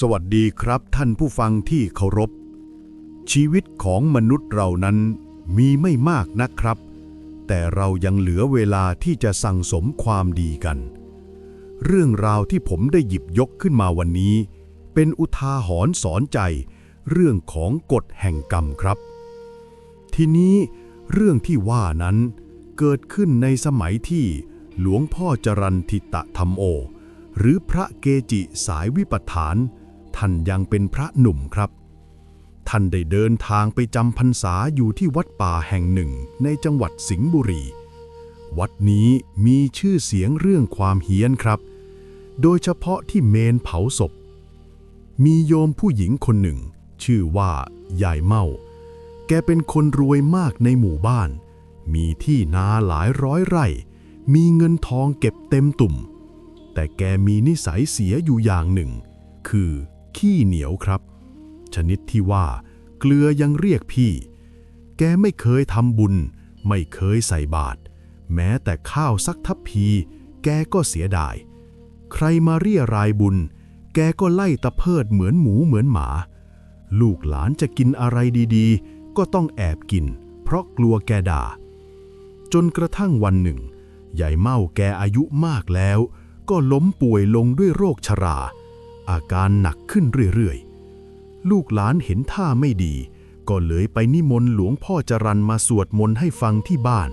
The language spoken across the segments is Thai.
สวัสดีครับท่านผู้ฟังที่เคารพ ชีวิตของมนุษย์เรานั้นมีไม่มากนะครับ แต่เรายังเหลือเวลาที่จะสั่งสมความดีกัน เรื่องราวที่ผมได้หยิบยกขึ้นมาวันนี้ เป็นอุทาหรณ์สอนใจ เรื่องของกฎแห่งกรรมครับ ทีนี้เรื่องที่ว่านั้นเกิดขึ้นในสมัยที่หลวงพ่อจรันทิตะธรรมโอ หรือพระเกจิสายวิปัฏฐาน ท่านยังเป็นพระหนุ่มครับ ท่านได้เดินทางไปจำพรรษาอยู่ที่วัดป่าแห่งหนึ่งในจังหวัดสิงห์บุรี วัดนี้มีชื่อเสียงเรื่องความเฮี้ยนครับ โดยเฉพาะที่เมนเผาศพ มีโยมผู้หญิงคนหนึ่ง ชื่อว่ายายเมา แกเป็นคนรวยมากในหมู่บ้าน มีที่นาหลายร้อยไร่ มีเงินทองเก็บเต็มตุ่ม แต่แกมีนิสัยเสียอยู่อย่างหนึ่ง คือ ขี้เหนียวครับ ชนิดที่ว่าเกลือยังเรียกพี่ แกไม่เคยทำบุญ ไม่เคยใส่บาตรแม้แต่ข้าวสักทัพพี แกก็เสียดาย ใครมาเรียรายบุญ แกก็ไล่ตะเพิดเหมือนหมูเหมือนหมา ลูกหลานจะกินอะไรดีๆ ก็ต้องแอบกิน เพราะกลัวแกด่า จนกระทั่งวันหนึ่ง ใหญ่เมาแกอายุมากแล้ว ก็ล้มป่วยลงด้วยโรคชรา อาการหนักขึ้นเรื่อยๆ ลูกหลานเห็นท่าไม่ดี ก็เลยไปนิมนต์หลวงพ่อจรันมาสวดมนต์ให้ฟังที่บ้าน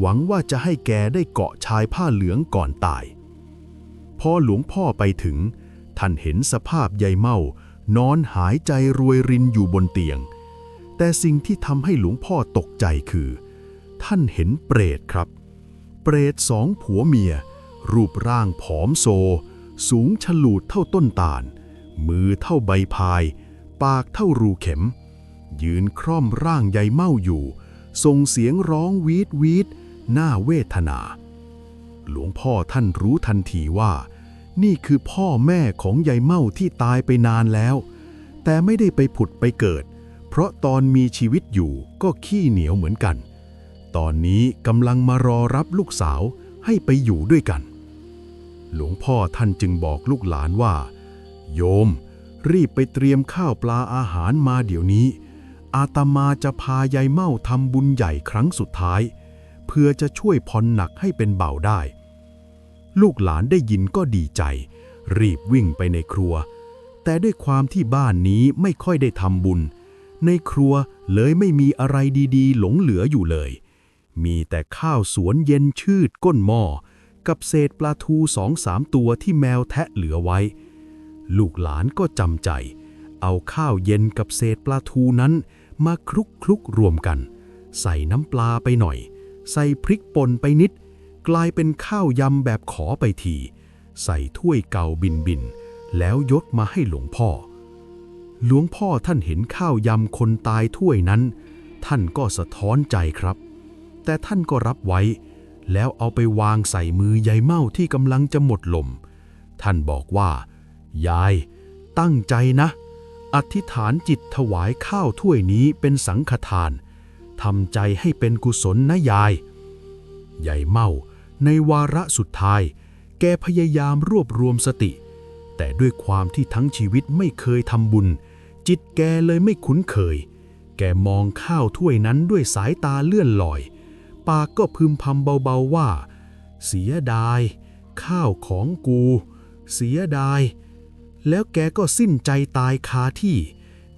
หวังว่าจะให้แกได้เกาะชายผ้าเหลืองก่อนตาย พอหลวงพ่อไปถึง ท่านเห็นสภาพยายเมา นอนหายใจรวยรินอยู่บนเตียง แต่สิ่งที่ทำให้หลวงพ่อตกใจคือ ท่านเห็นเปรตครับ เปรตสองผัวเมีย รูปร่างผอมโซ สูงฉลูดเท่าต้นตาล มือเท่าใบพาย ปากเท่ารูเข็ม ยืนคร่อมร่างยายเมาอยู่ส่งเสียงร้องวีดวีดหน่าเวทนา หลวงพ่อท่านรู้ทันทีว่า นี่คือพ่อแม่ของยายเมาที่ตายไปนานแล้ว แต่ไม่ได้ไปผุดไปเกิด เพราะตอนมีชีวิตอยู่ก็ขี้เหนียวเหมือนกัน ตอนนี้กำลังมารอรับลูกสาวให้ไปอยู่ด้วยกัน หลวงพ่อท่านจึงบอกลูกหลานว่า โยม รีบไปเตรียมข้าวปลาอาหารมาเดี๋ยวนี้ อาตมาจะพายายเม่าทำบุญใหญ่ครั้งสุดท้าย เพื่อจะช่วยผ่อนหนักให้เป็นเบาได้ ลูกหลานได้ยินก็ดีใจ รีบวิ่งไปในครัว แต่ด้วยความที่บ้านนี้ไม่ค่อยได้ทำบุญ ในครัวเลยไม่มีอะไรดีๆ หลงเหลืออยู่เลย มีแต่ข้าวสวนเย็นชืดก้นหม้อ กับเศษปลาทูสองสามตัวที่แมวแทะเหลือไว้ ลูกหลานก็จำใจ เอาข้าวเย็นกับเศษปลาทูนั้น มาคลุกคลุกรวมกัน ใส่น้ำปลาไปหน่อย ใส่พริกป่นไปนิด กลายเป็นข้าวยำแบบขอไปที ใส่ถ้วยเก่าบินบิน แล้วยกมาให้หลวงพ่อ หลวงพ่อท่านเห็นข้าวยำคนตายถ้วยนั้น ท่านก็สะท้อนใจครับ แต่ท่านก็รับไว้ แล้วเอาไปวางใส่มือยายเม่าที่กำลังจะหมดลม ท่านบอกว่า ยาย ตั้งใจนะ อธิษฐานจิตถวายข้าวถ้วยนี้เป็นสังฆทานทำใจให้เป็นกุศลนะยาย ยายเมาในวาระสุดท้าย แกพยายามรวบรวมสติ แต่ด้วยความที่ทั้งชีวิตไม่เคยทำบุญ จิตแกเลยไม่คุ้นเคย แกมองข้าวถ้วยนั้นด้วยสายตาเลื่อนลอย ปากก็พึมพำเบาๆว่า เสียดาย ข้าวของกู เสียดาย แล้วแกก็สิ้นใจตายคาที่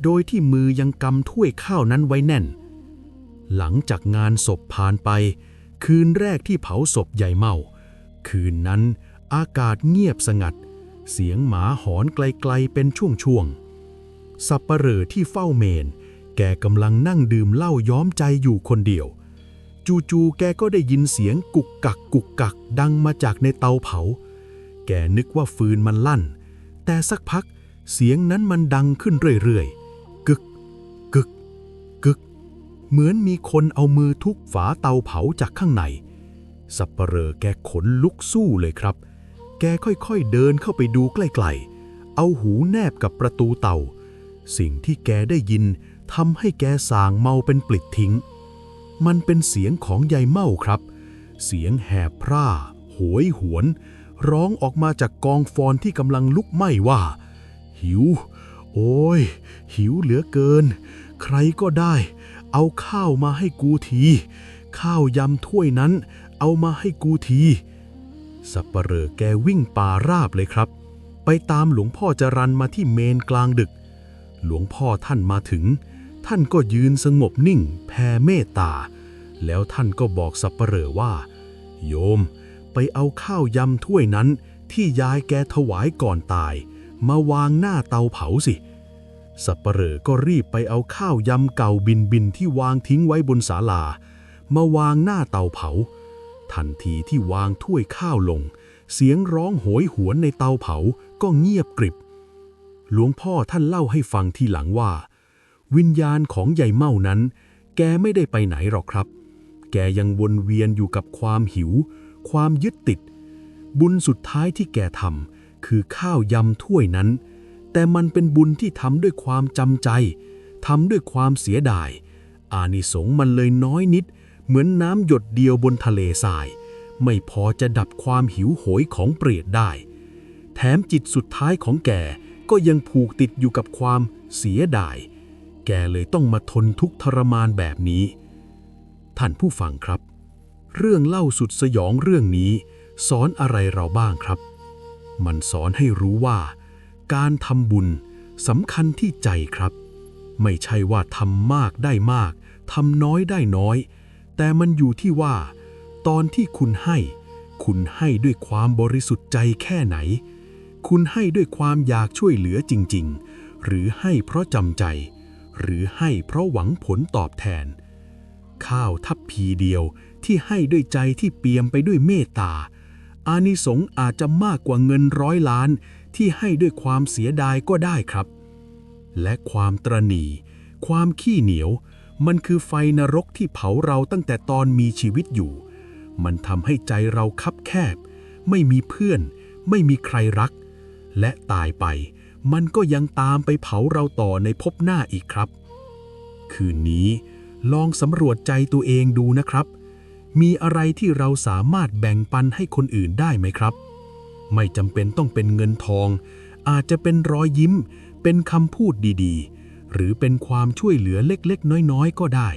โดยที่มือยังกำถ้วยข้าวนั้นไว้แน่น หลังจากงานศพผ่านไป คืนแรกที่เผาศพใหญ่เมา คืนนั้นอากาศเงียบสงัด เสียงหมาหอนไกลๆเป็นช่วงๆสับปะเหร่อที่เฝ้าเมน แกกำลังนั่งดื่มเหล้าย้อมใจอยู่คนเดียว จู่ๆแกก็ได้ยินเสียงกุกกักกุกกักดังมาจากในเตาเผา แกนึกว่าฟืนมันลั่น แต่สักพักเสียงนั้นมันดังขึ้นเรื่อยๆ กึก กึก กึก เหมือนมีคนเอามือทุบฝาเตาเผาจากข้างใน สับปะเหร่อแกขนลุกสู้เลยครับ แกค่อยๆเดินเข้าไปดูใกล้ๆ เอาหูแนบกับประตูเตา สิ่งที่แกได้ยินทำให้แกสางเมาเป็นปลิดทิ้ง มันเป็นเสียงของยายเมาครับ เสียงแหบพร่าโหยหวน ร้องออกมาจากกองฟอนที่กำลังลุกไหม้ว่า หิว โอ้ย หิวเหลือเกิน ใครก็ได้ เอาข้าวมาให้กูที ข้าวยำถ้วยนั้น เอามาให้กูทีสับปเหร่อแกวิ่งป่าราบเลยครับ ไปตามหลวงพ่อจรันมาที่เมนกลางดึก หลวงพ่อท่านมาถึง ท่านก็ยืนสงบนิ่ง แผ่เมตตา แล้วท่านก็บอกสับปเหร่อว่า โยม ไปเอาข้าวยำถ้วยนั้นที่ยายแกถวายก่อนตาย มาวางหน้าเตาเผาสิ สับปเหร่อก็รีบไปเอาข้าวยำเก่าบินบินที่วางทิ้งไว้บนศาลา มาวางหน้าเตาเผา ทันทีที่วางถ้วยข้าวลง เสียงร้องโหยหวนในเตาเผาก็เงียบกริบ หลวงพ่อท่านเล่าให้ฟังทีหลังว่า วิญญาณของใหญ่เม่านั้น แกไม่ได้ไปไหนหรอกครับ แกยังวนเวียนอยู่กับความหิว ความยึดติด บุญสุดท้ายที่แกทำคือข้าวยำถ้วยนั้น แต่มันเป็นบุญที่ทำด้วยความจำใจทำด้วยความเสียดาย อานิสงส์มันเลยน้อยนิด เหมือนน้ำหยดเดียวบนทะเลทราย ไม่พอจะดับความหิวโหยของเปรตได้ แถมจิตสุดท้ายของแกก็ยังผูกติดอยู่กับความเสียดาย แกเลยต้องมาทนทุกข์ทรมานแบบนี้ ท่านผู้ฟังครับ เรื่องเล่าสุดสยองเรื่องนี้ สอนอะไรเราบ้างครับ มันสอนให้รู้ว่า การทำบุญสำคัญที่ใจครับ ไม่ใช่ว่าทำมากได้มากทำน้อยได้น้อย แต่มันอยู่ที่ว่า ตอนที่คุณให้ คุณให้ด้วยความบริสุทธิ์ใจแค่ไหน คุณให้ด้วยความอยากช่วยเหลือจริง ๆ หรือให้เพราะจำใจ หรือให้เพราะหวังผลตอบแทน ข้าวทัพพีเดียวที่ให้ด้วยใจที่เปี่ยมไปด้วยเมตตา อานิสงส์อาจจะมากกว่าเงินร้อยล้านที่ให้ด้วยความเสียดายก็ได้ครับ และความตรณีความขี้เหนียว มันคือไฟนรกที่เผาเราตั้งแต่ตอนมีชีวิตอยู่ มันทำให้ใจเราคับแคบ ไม่มีเพื่อน ไม่มีใครรัก และตายไป มันก็ยังตามไปเผาเราต่อในภพหน้าอีกครับ คืนนี้ลองสำรวจใจตัวเองดูนะครับ มีอะไรที่เราสามารถแบ่งปันให้คนอื่นได้ไหมครับ ไม่จำเป็นต้องเป็นเงินทอง อาจจะเป็นรอยยิ้ม เป็นคำพูดดีๆ หรือเป็นความช่วยเหลือเล็กๆ น้อยๆ ก็ได้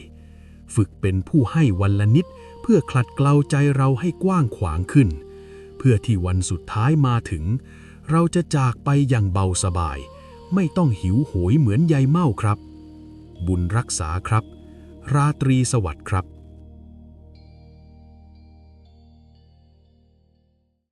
ฝึกเป็นผู้ให้วันละนิด เพื่อคลัดเกลาใจเราให้กว้างขวางขึ้น เพื่อที่วันสุดท้ายมาถึง เราจะจากไปอย่างเบาสบาย ไม่ต้องหิวโหยเหมือนยายเม่าครับ บุญรักษาครับ ราตรีสวัสดิ์ครับ